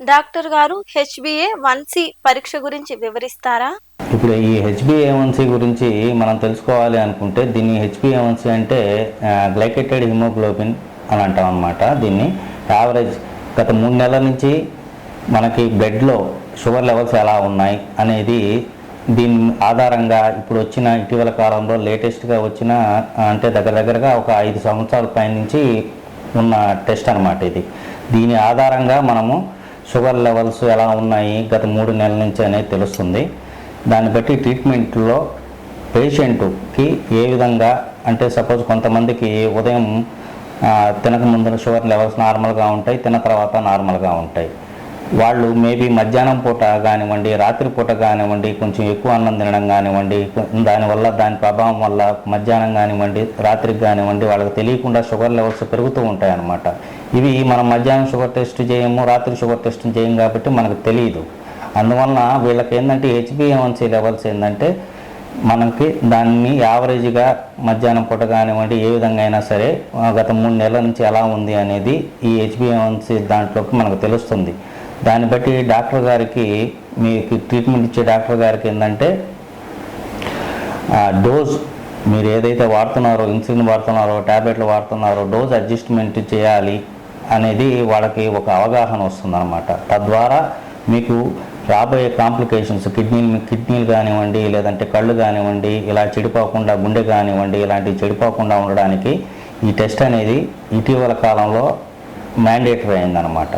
Doctor గారు HBA one C పరీక్ష గురించి వివరిస్తారా? ఇప్పుడు ఈ హెచ్బిఏవన్సీ గురించి మనం తెలుసుకోవాలి అనుకుంటే దీన్ని హెచ్బిఏవన్సీ అంటే గ్లైకెటెడ్ హిమోగ్లోబిన్ అని అంటాం అనమాట దీన్ని యావరేజ్ గత మూడు నెలల నుంచి మనకి బ్లడ్లో షుగర్ లెవెల్స్ ఎలా ఉన్నాయి అనేది దీని ఆధారంగా ఇప్పుడు వచ్చిన ఇటీవల కాలంలో లేటెస్ట్గా వచ్చిన అంటే దగ్గర దగ్గరగా ఒక ఐదు సంవత్సరాల పై నుంచి ఉన్న టెస్ట్ అనమాట ఇది. దీని ఆధారంగా మనము షుగర్ లెవెల్స్ ఎలా ఉన్నాయి? గత మూడు నెలల నుంచి అనేది తెలుస్తుంది. దాన్ని బట్టి ట్రీట్మెంట్లో పేషెంట్కి ఏ విధంగా అంటే సపోజ్ కొంతమందికి ఉదయం తినక ముందు షుగర్ లెవెల్స్ నార్మల్గా ఉంటాయి తిన్న తర్వాత నార్మల్గా ఉంటాయి. వాళ్ళు మేబీ మధ్యాహ్నం పూట కానివ్వండి రాత్రి పూట కానివ్వండి కొంచెం ఎక్కువ అన్నం తినడం కానివ్వండి దానివల్ల దాని ప్రభావం వల్ల మధ్యాహ్నం కానివ్వండి రాత్రికి కానివ్వండి వాళ్ళకి తెలియకుండా షుగర్ లెవెల్స్ పెరుగుతూ ఉంటాయి అన్నమాట ఇవి మనం మధ్యాహ్నం షుగర్ టెస్ట్ చేయము రాత్రి షుగర్ టెస్ట్ చేయం కాబట్టి మనకు తెలియదు అందువలన వీళ్ళకి ఏంటంటే హెచ్బిఎంసీ లెవెల్స్ ఏంటంటే మనకి దాన్ని యావరేజ్గా మధ్యాహ్నం పూట కానివ్వండి ఏ విధంగా అయినా సరే గత మూడు నెలల నుంచి ఎలా ఉంది అనేది ఈ హెచ్బిఎంసీ దాంట్లోకి మనకు తెలుస్తుంది. దాన్ని బట్టి డాక్టర్ గారికి మీకు ట్రీట్మెంట్ ఇచ్చే డాక్టర్ గారికి ఏంటంటే డోస్ మీరు ఏదైతే వాడుతున్నారో ఇన్సులిన్ వాడుతున్నారో ట్యాబ్లెట్లు వాడుతున్నారో డోస్ అడ్జస్ట్మెంట్ చేయాలి అనేది వాళ్ళకి ఒక అవగాహన వస్తుందన్నమాట. తద్వారా మీకు రాబోయే కాంప్లికేషన్స్ కిడ్నీ కిడ్నీలు కానివ్వండి లేదంటే కళ్ళు కానివ్వండి ఇలా చెడిపోకుండా గుండె కానివ్వండి ఇలాంటివి చెడిపోకుండా ఉండడానికి ఈ టెస్ట్ అనేది ఇటీవల కాలంలో మ్యాండేటరీ అయిందనమాట